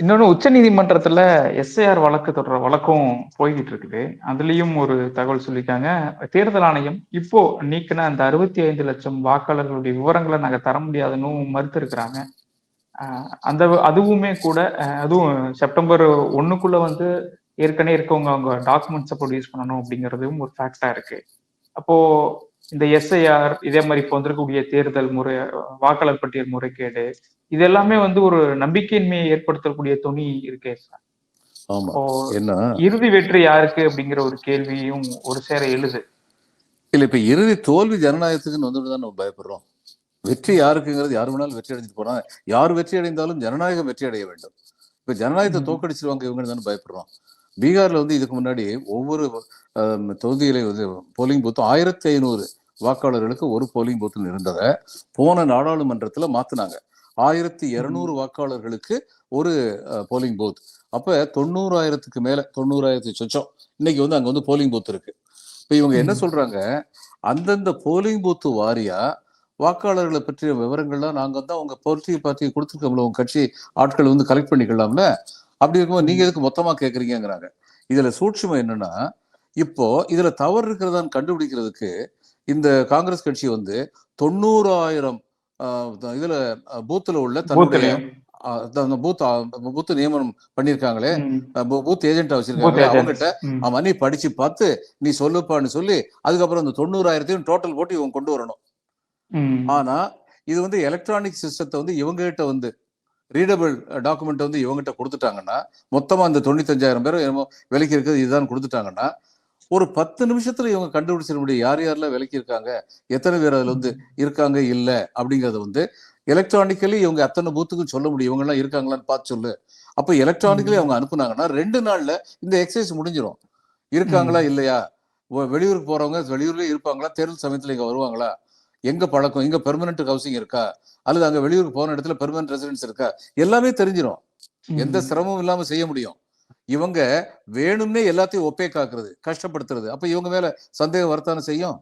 இன்னொன்னு உச்சநீதிமன்றத்துல எஸ்ஐஆர் வழக்கு தொடர வழக்கும் போய்கிட்டு இருக்குது அதுலயும் ஒரு தகவல் சொல்லியிருக்காங்க. தேர்தல் ஆணையம் இப்போ நீக்கின அந்த அறுபத்தி ஐந்து லட்சம் வாக்காளர்களுடைய விவரங்களை நாங்க தர முடியாதுன்னு மறுத்து இருக்கிறாங்க அந்த அதுவுமே கூட அதுவும் செப்டம்பர் ஒண்ணுக்குள்ள வந்து ஏற்கனவே இருக்கவங்க அவங்க டாக்குமெண்ட்ஸை ப்ரொடியூஸ் பண்ணணும் அப்படிங்கிறதும் ஒரு ஃபேக்டா இருக்கு. அப்போ இந்த எஸ்ஐஆர் இதே மாதிரி இப்போ வந்திருக்கக்கூடிய தேர்தல் முறை வாக்காளர் பட்டியல் முறைகேடு இது எல்லாமே வந்து ஒரு நம்பிக்கையின்மையை ஏற்படுத்தக்கூடிய துணி இருக்கே சார். இறுதி வெற்றி யாருக்கு அப்படிங்கிற ஒரு கேள்வியும் ஒரு சேர எழுது. இல்ல இப்ப இறுதி தோல்வி ஜனநாயகத்துக்குன்னு வந்துட்டு தான் நம்ம பயப்படுறோம். வெற்றி யாருக்குங்கிறது யார் வேணாலும் வெற்றி அடைஞ்சிட்டு போறாங்க யார் வெற்றி அடைந்தாலும் ஜனநாயகம் வெற்றி அடைய வேண்டும். இப்ப ஜனநாயகத்தை. தோக்கடிச்சிருவாங்க இவங்க தானே பயப்படுறோம். பீகார்ல வந்து இதுக்கு முன்னாடி ஒவ்வொரு ஆம், தொகுதியில வந்து போலிங் பூத் ஆயிரத்தி ஐநூறு வாக்காளர்களுக்கு ஒரு போலிங் பூத்தில் இருந்ததை போன நாடாளுமன்றத்துல மாத்துனாங்க. ஆயிரத்தி இருநூறு வாக்காளர்களுக்கு ஒரு போலிங் பூத் அப்ப தொண்ணூறாயிரத்துக்கு மேல தொண்ணூறாயிரத்தி சொச்சம். இன்னைக்கு வந்து அங்க வந்து போலிங் பூத் இருக்கு. இப்ப இவங்க என்ன. சொல்றாங்க? அந்தந்த போலிங் பூத் வாரியா வாக்காளர்களை பற்றிய விவரங்கள்லாம் நாங்க வந்து அவங்க பொலிட்டிகல் பார்ட்டி கொடுத்துருக்கோம்ல உங்க கட்சி ஆட்கள் வந்து கலெக்ட் பண்ணிக்கலாம்ல? அப்படி இருக்கும்போது நீங்க எதுக்கு மொத்தமா கேக்குறீங்கங்கிறாங்க இதுல சூட்சுமம் என்னன்னா இப்போ இதுல தவறு இருக்கிறதான்னு கண்டுபிடிக்கிறதுக்கு இந்த காங்கிரஸ் கட்சி வந்து தொண்ணூறாயிரம் இதுல பூத்துல உள்ள தன்னுடைய அந்த பூத் பூத் நியமனம் பண்ணிருக்காங்களே. பூத் ஏஜென்டா பூத் வச்சிருக்காங்க ஏஜென்ட்ஸ். அவங்ககிட்ட. ஆமா நீ படிச்சு பார்த்து நீ சொல்லுப்பான்னு சொல்லி அதுக்கப்புறம் இந்த தொண்ணூறாயிரத்தையும் டோட்டல் போட்டு இவங்க கொண்டு வரணும். ஆனா இது வந்து எலக்ட்ரானிக் சிஸ்டத்தை வந்து இவங்க கிட்ட வந்து ரீடபிள் டாக்குமெண்ட் வந்து இவங்ககிட்ட கொடுத்துட்டாங்கன்னா மொத்தமா அந்த தொண்ணூத்தஞ்சாயிரம் பேர் என்னமோ விலைக்கு இருக்குது இதுதான் கொடுத்துட்டாங்கன்னா ஒரு பத்து நிமிஷத்துல இவங்க கண்டுபிடிச்சிட முடியும். யார் யாரெல்லாம் விலைக்கு இருக்காங்க? எத்தனை பேர் அதுல வந்து இருக்காங்க இல்ல? அப்படிங்கறத வந்து எலக்ட்ரானிக்கலி இவங்க அத்தனை பூத்துக்கும் சொல்ல முடியும். இவங்க எல்லாம் இருக்காங்களான்னு பார்த்து சொல்லு. அப்ப எலக்ட்ரானிக்கலி அவங்க அனுப்புனாங்கன்னா ரெண்டு நாள்ல இந்த எக்ஸசைஸ் முடிஞ்சிடும் இருக்காங்களா இல்லையா? வெளியூருக்கு போறவங்க வெளியூர்லயே இருப்பாங்களா? தேர்தல் சமயத்துல இங்க வருவாங்களா? எங்க பழக்கம்? எங்க பெர்மனன்ட் ஹவுசிங் இருக்கா? அல்லது அங்க வெளியூருக்கு போன இடத்துல பெர்மனன்ட் ரெசிடென்ஸ் இருக்கா? எல்லாமே தெரிஞ்சிடும் எந்த. சிரமமும் இல்லாம செய்ய முடியும். இவங்க வேணும்னே எல்லாத்தையும் ஒப்பே காக்குறது கஷ்டப்படுத்துறது. அப்ப இவங்க மேல சந்தேகம் வரத்தானே செய்யும்?